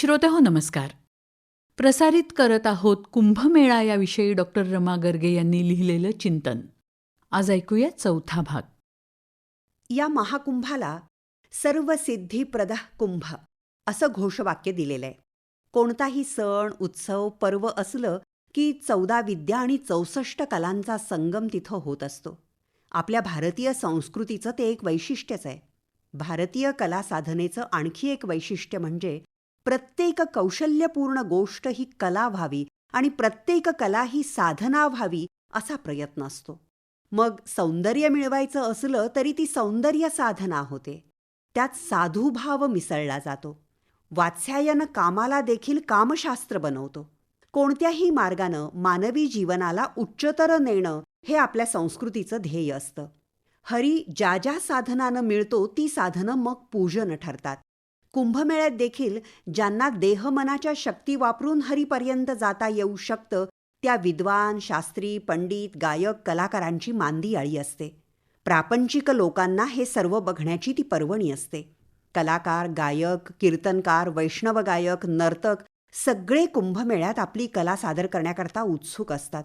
श्रोत्याहो नमस्कार. प्रसारित करत आहोत कुंभमेळा याविषयी डॉक्टर रमा गर्गे यांनी लिहिलेलं चिंतन. आज ऐकूया चौथा भाग. या महाकुंभाला सर्व सिद्धिप्रद कुंभ असं घोषवाक्य दिलेलं आहे कोणताही सण उत्सव पर्व असलं की चौदा विद्या आणि चौसष्ट कलांचा संगम तिथं होत असतो. आपल्या भारतीय संस्कृतीचं ते एक वैशिष्ट्यच आहे. भारतीय कला साधनेचं आणखी एक वैशिष्ट्य म्हणजे प्रत्येक कौशल्यपूर्ण गोष्ट ही कला व्हावी आणि प्रत्येक कला ही साधना व्हावी असा प्रयत्न असतो. मग सौंदर्य मिळवायचं असलं तरी ती सौंदर्य साधना होते. त्यात साधूभाव मिसळला जातो. वात्स्यायन कामाला देखील कामशास्त्र बनवतो. कोणत्याही मार्गानं मानवी जीवनाला उच्चतर नेणं हे आपल्या संस्कृतीचं ध्येय असतं. हरी ज्या ज्या साधनानं मिळतो ती साधनं मग पूजन ठरतात. कुंभमेळ्यात देखील ज्यांना देहमनाच्या शक्ती वापरून हरीपर्यंत जाता येऊ शकतं त्या विद्वान शास्त्री पंडित गायक कलाकारांची मांदी आळी असते. प्रापंचिक लोकांना हे सर्व बघण्याची ती पर्वणी असते. कलाकार गायक कीर्तनकार वैष्णव गायक नर्तक सगळे कुंभमेळ्यात आपली कला सादर करण्याकरता उत्सुक असतात.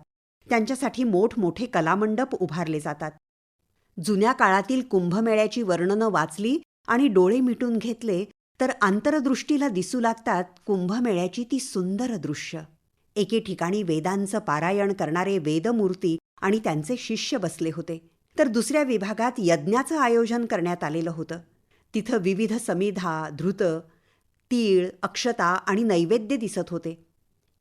त्यांच्यासाठी मोठमोठे कलामंडप उभारले जातात. जुन्या काळातील कुंभमेळ्याची वर्णनं वाचली आणि डोळे मिटून घेतले तर आंतरदृष्टीला दिसू लागतात कुंभमेळ्याची ती सुंदर दृश्य. एके ठिकाणी वेदांचं पारायण करणारे वेदमूर्ती आणि त्यांचे शिष्य बसले होते. तर दुसऱ्या विभागात यज्ञाचं आयोजन करण्यात आलेलं होतं. तिथं विविध समिधा धृत तीळ अक्षता आणि नैवेद्य दिसत होते.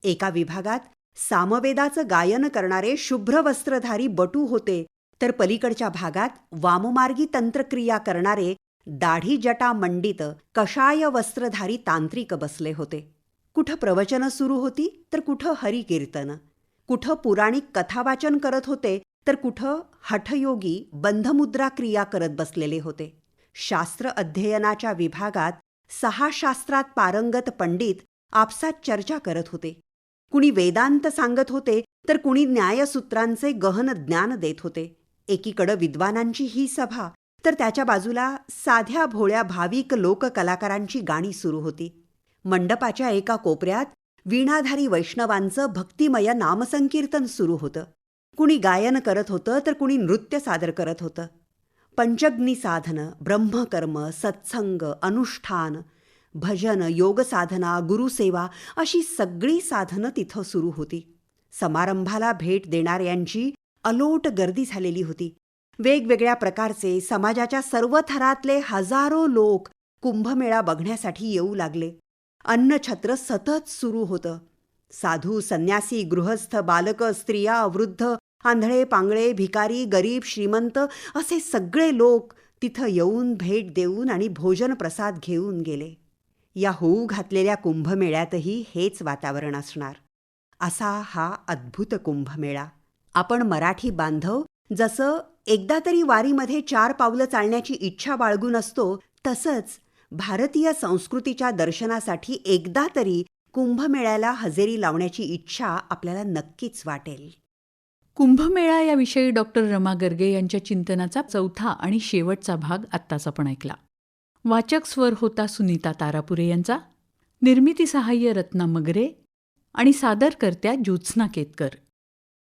एका विभागात सामवेदाचं गायन करणारे शुभ्र वस्त्रधारी बटू होते. तर पलीकडच्या भागात वाममार्गी तंत्रक्रिया करणारे दाढी जटा मंडित कषाय वस्त्रधारी तांत्रिक बसले होते. कुठं प्रवचनं सुरू होती तर कुठं हरिकीर्तन. कुठं पुराणिक कथावाचन करत होते तर कुठं हठयोगी बंधमुद्रा क्रिया करत बसलेले होते. शास्त्र अध्ययनाच्या विभागात सहा शास्त्रात पारंगत पंडित आपसात चर्चा करत होते. कुणी वेदांत सांगत होते तर कुणी न्यायसूत्रांचे गहन ज्ञान देत होते. एकीकडं विद्वानांची ही सभा तर त्याच्या बाजूला साध्या भोळ्या भाविक लोककलाकारांची गाणी सुरू होती. मंडपाच्या एका कोपऱ्यात वीणाधारी वैष्णवांचं भक्तिमय नामसंकीर्तन सुरू होतं. कुणी गायन करत होतं तर कुणी नृत्य सादर करत होतं. पंचग्नी साधन ब्रह्मकर्म सत्संग अनुष्ठान भजन योगसाधना गुरुसेवा अशी सगळी साधनं तिथं सुरू होती. समारंभाला भेट देणाऱ्यांची अलोट गर्दी झालेली होती. वेगवेगळ्या प्रकारचे समाजाच्या सर्व थरातले हजारो लोक कुंभमेळा बघण्यासाठी येऊ लागले. अन्नछत्र सतत सुरू होतं. साधू संन्यासी गृहस्थ बालक स्त्रिया वृद्ध आंधळे पांगळे भिकारी गरीब श्रीमंत असे सगळे लोक तिथं येऊन भेट देऊन आणि भोजन प्रसाद घेऊन गेले. या होऊ घातलेल्या कुंभमेळ्यातही हेच वातावरण असणार. असा हा अद्भुत कुंभमेळा. आपण मराठी बांधव जसं एकदा तरी वारीमध्ये चार पावलं चालण्याची इच्छा बाळगून असतो तसंच भारतीय संस्कृतीच्या दर्शनासाठी एकदा तरी कुंभमेळ्याला हजेरी लावण्याची इच्छा आपल्याला नक्कीच वाटेल. कुंभमेळा याविषयी डॉक्टर रमा गर्गे यांच्या चिंतनाचा चौथा आणि शेवटचा भाग आत्ताच आपण ऐकला. वाचक स्वर होता सुनीता तारापुरे यांचा निर्मिती सहाय्य रत्ना मगरे आणि सादरकर्त्या ज्योत्स्ना केतकर.